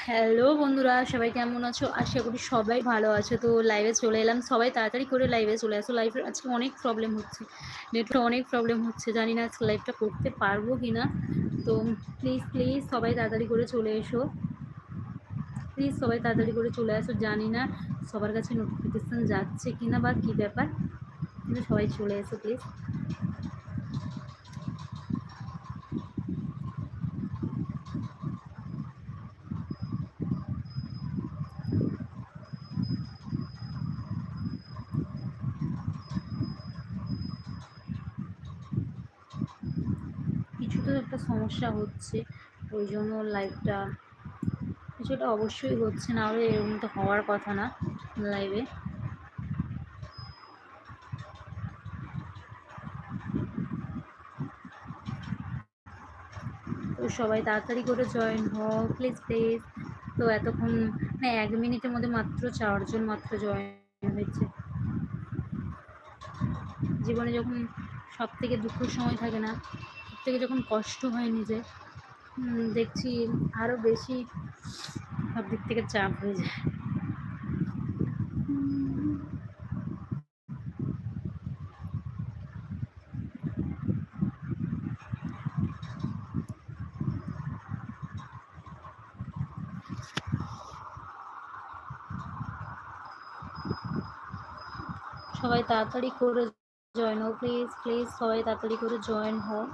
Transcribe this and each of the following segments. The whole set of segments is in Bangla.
হ্যালো বন্ধুরা, সবাই কেমন আছো? আশা করি সবাই ভালো আছে। তো লাইভে চলে এলাম। সবাই তাড়াতাড়ি করে লাইভে চলে আসো। লাইভে আজকে অনেক প্রবলেম হচ্ছে। নেটওয়ার্ক অনেক প্রবলেম হচ্ছে। জানি না আজকে লাইভটা করতে পারব কি না তো প্লিজ প্লিজ সবাই তাড়াতাড়ি করে চলে এসো। প্লিজ সবাই তাড়াতাড়ি করে চলে আসো। জানি না সবার কাছে নোটিফিকেশান যাচ্ছে কি না বা কী ব্যাপার। সবাই চলে এসো প্লিজ কিছু তো একটা সমস্যা হচ্ছে, ওই জন্য লাইভটা কিছুটা অবশ্যই হচ্ছে, না হলে এরকম তো হওয়ার কথা না লাইভে তো সবাই তাড়াতাড়ি করে জয়েন হও প্লিজ প্লিজ তো এতক্ষণ মানে এক মিনিটের মধ্যে মাত্র চারজন মাত্র জয়েন হয়েছে। জীবনে যখন সব থেকে দুঃখের সময় থাকে না থেকে যখন কষ্ট হয় নিজে দেখছি আরও বেশি সব দিক থেকে চাপ হয়ে যায়। সবাই তাড়াতাড়ি করে জয়েন হও প্লিজ প্লিজ সবাই তাড়াতাড়ি করে জয়েন হও।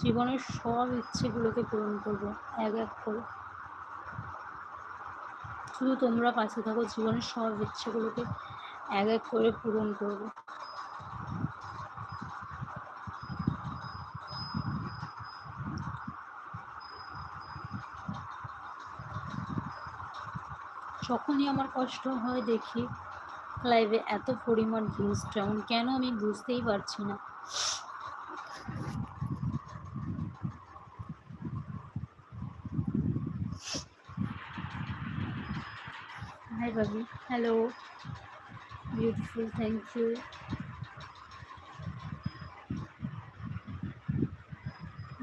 জীবনের সব ইচ্ছেগুলোকে পূরণ করব, এক এক করে। শুধু তোমরা পাশে থাকো, জীবনের সব ইচ্ছেগুলোকে এক এক করে পূরণ করব। যখনই আমার কষ্ট হয় দেখি লাইভে এত পরিমাণ ভিউজ ডাউন কেন আমি বুঝতেই পারছি না। Hi, Bobby. Hello. Beautiful. Thank you.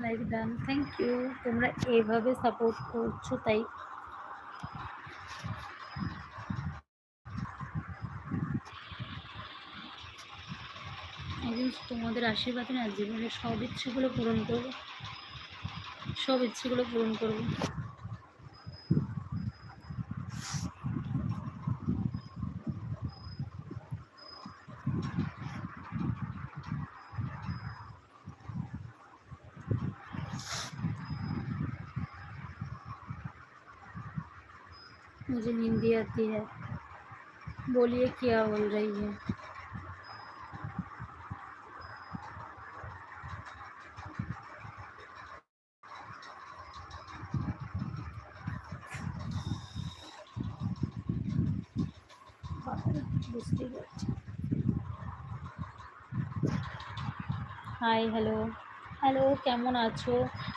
Like done thank you তোমরা এভাবে সাপোর্ট করছ তাই তোমাদের আশীর্বাদে না জীবনের সব ইচ্ছেগুলো পূরণ করব সব ইচ্ছেগুলো পূরণ করব मुझे हिंदी आती है बोलिए क्या बोल रही है হাই হ্যালো হ্যালো কেমন আছো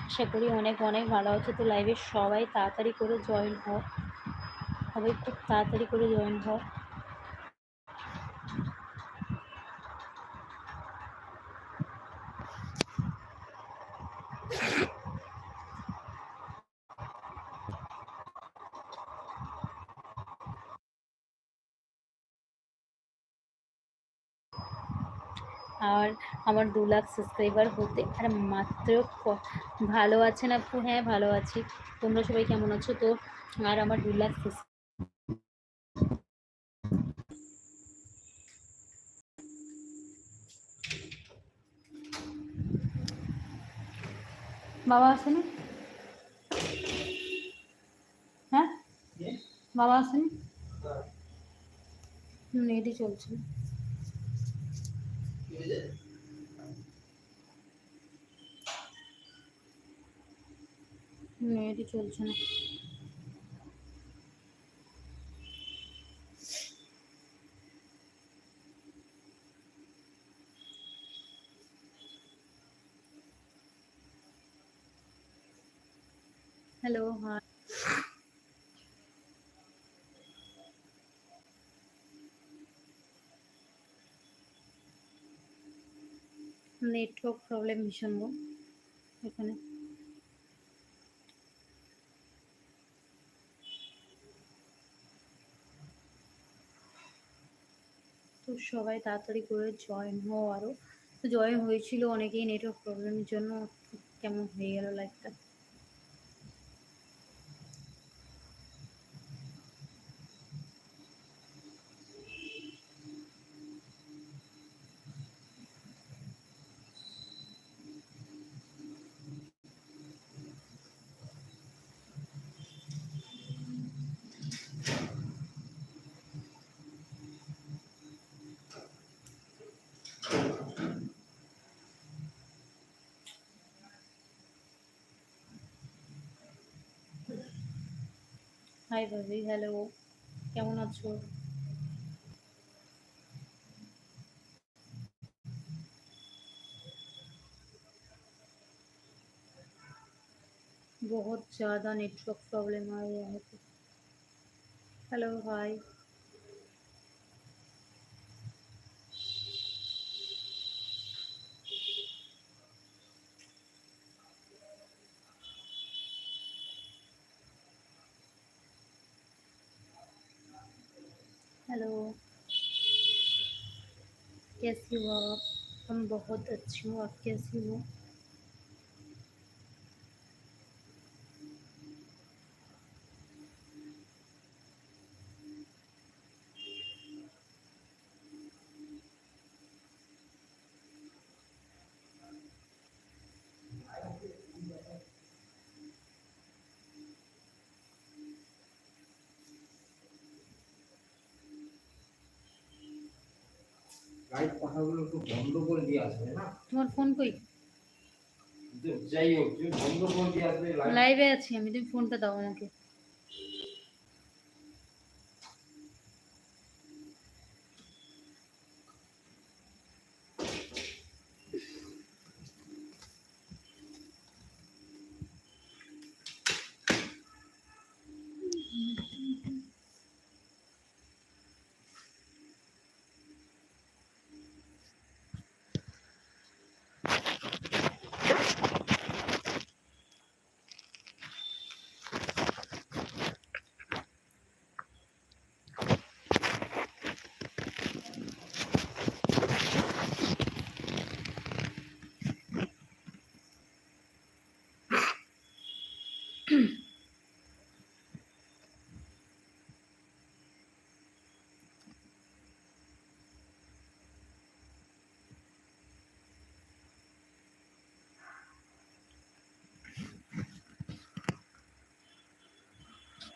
আশা করি অনেক অনেক ভালো আছো তো লাইভে সবাই তাড়াতাড়ি করে জয়েন হও সবাই খুব তাড়াতাড়ি করে জয়েন হও আর আমার দু লাখ সাবস্ক্রাইবার হতে আর মাত্র ভালো আছেন আপু? হ্যাঁ ভালো আছি। তোমরা সবাই কেমন আছো? তো, আর আমার দু লাখ বাবা আসেনি হ্যাঁ? বাবা আসেনি নেটই চলছে। নেটই চলছে না। Hello, high. নেটওয়ার্ক প্রবলেম ভীষণ গো, এখানে। তো সবাই তাড়াতাড়ি করে জয়েন হও আরও তো জয়েন হয়েছিল অনেকেই নেটওয়ার্ক প্রবলেমের জন্য, কেমন হয়ে গেল লাইফটা হাই ভাবি হ্যালো কেমন আছো बहुत ज़्यादा नेटवर्क प्रॉब्लम आ रहा है हेलो हाय हेलो। कैसी हो आप? हम बहुत अच्छी हूँ आप कैसी हो? লাইভ কথাগুলো একটু বন্ধ করে দিয়ে আসবে না? তোমার ফোন কই? যাই হোক তুমি বন্ধ করে দিয়ে আসবে লাইভে আছি আমি তুমি ফোনটা দাও আমাকে।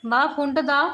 বা ফোনটা দাও